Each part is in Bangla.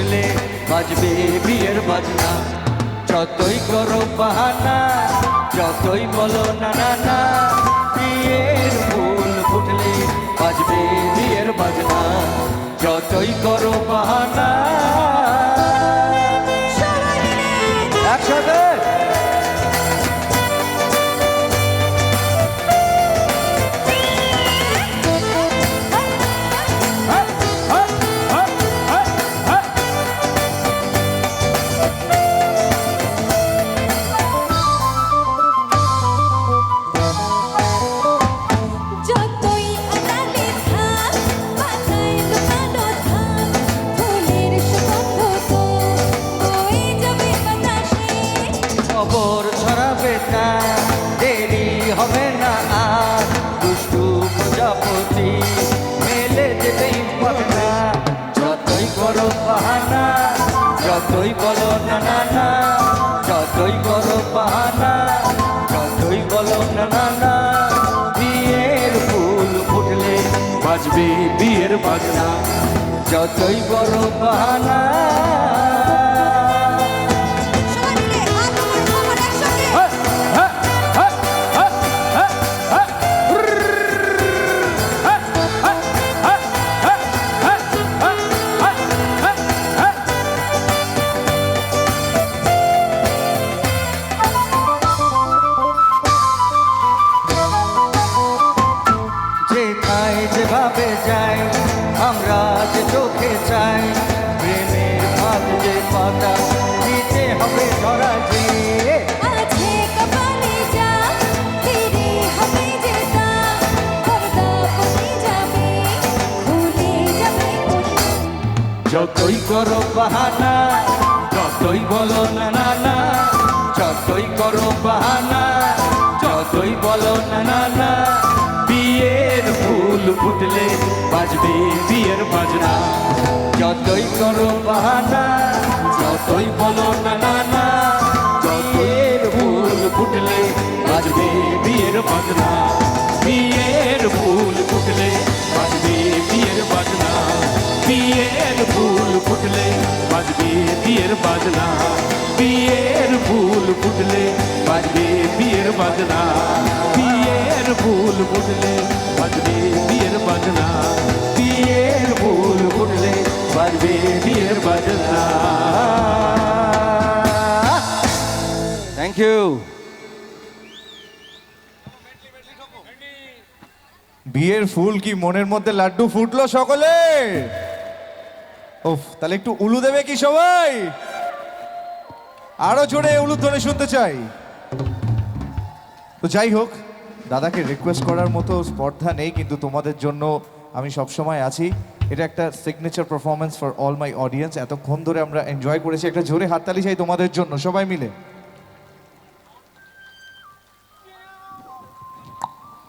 ফুটলে বাজবে বিয়ের বাজনা। যতই করো বাহানা, যতই বলো না না না, বিয়ের ফুল ফুটলে বাজবে বিয়ের বাজনা। যতই করো বাহানা খবর ছড়াবে না দেরি হবে না আর। দুষ্টু প্রজাপতি, মেলে যেতেই পাবে না। যতই করো বাহানা, যতই বলো না না না যতই করো বাহানা, যতই বলো না না না বিয়ের ফুল ফুটলে বাজবে বিয়ের বাজনা। যতই করো বাহানা করো বাহানা, যতই বলো না না না, যতই করো বাহানা, যতই বলো না না না, বিয়ের ফুল ফুটলে বাজবে বিয়ের বাজনা। যতই করো বাহানা, যতই বলো না না না যতই ফুল ফুটলে বাজবে বিয়ের বাজনা। বিয়ের ফুল ফুটলে বাজবে বিয়ের বাজনা। বিয়ের ফুল ফুটলে বাজবে বিয়ের বাজনা। বিয়ের ফুল ফুটলে বাজবে বিয়ের বাজনা। বিয়ের ফুল ফুটলে বাজবে বিয়ের বাজনা। বিয়ের ফুল ফুটলে বাজবে বিয়ের বাজনা। থ্যাংক ইউ বিয়ের ফুল কি মনের মধ্যে লাড্ডু ফুটলো সকলে? ওফ তাহলে একটু উলু দেবে কি সবাই? আরও জোরে উলু ধরে শুনতে চাই। তো যাই হোক, দাদাকে রিকোয়েস্ট করার মতো স্পর্ধা নেই, কিন্তু তোমাদের জন্য আমি সবসময় আছি। এটা একটা signature performance for all my audience এতক্ষণ ধরে আমরা এনজয় করেছি, একটা জোরে হাততালি চাই তোমাদের জন্য, সবাই মিলে।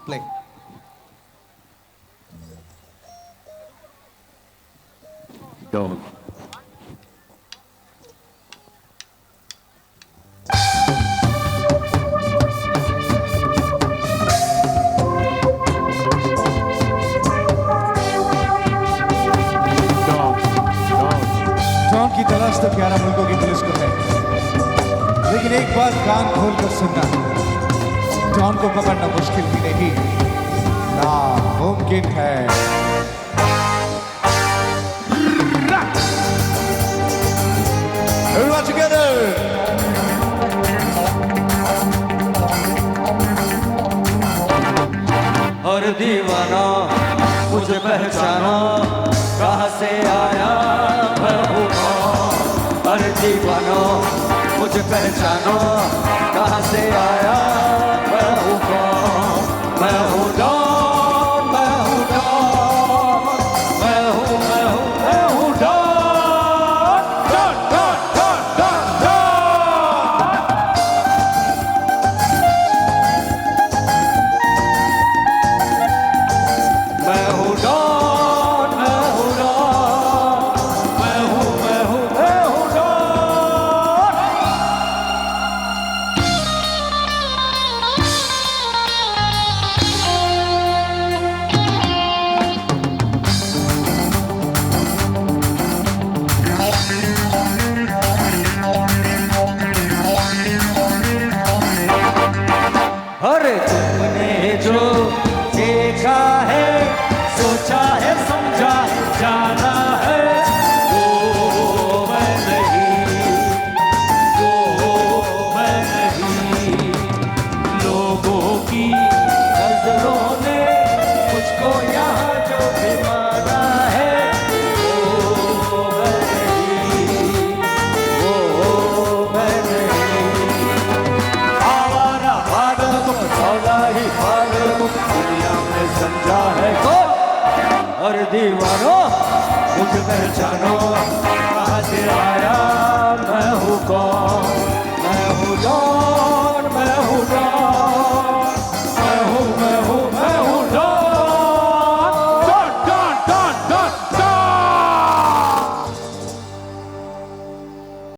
প্লে जॉन की तलाश तो ग्यारह मुल्कों की पुलिस को है। लेकिन एक बात कान खोल कर सुनना जॉन को पकड़ना मुश्किल भी नहीं। नामुमकिन है। हर दीवाना, मुझे पहचाना, कहाँ से आया प्रभु और दीवाना, मुझे पहचानो, कहाँ से आया जाना है, वो मैं नहीं लोगों की नज़रों ने मुझको यहाँ जो माना है, वो मैं नहीं, वो मैं नहीं। आवारा पागल दुनिया में समझा है और दीवानो मुझ पहचानो आज आया मैं हूँ कौन?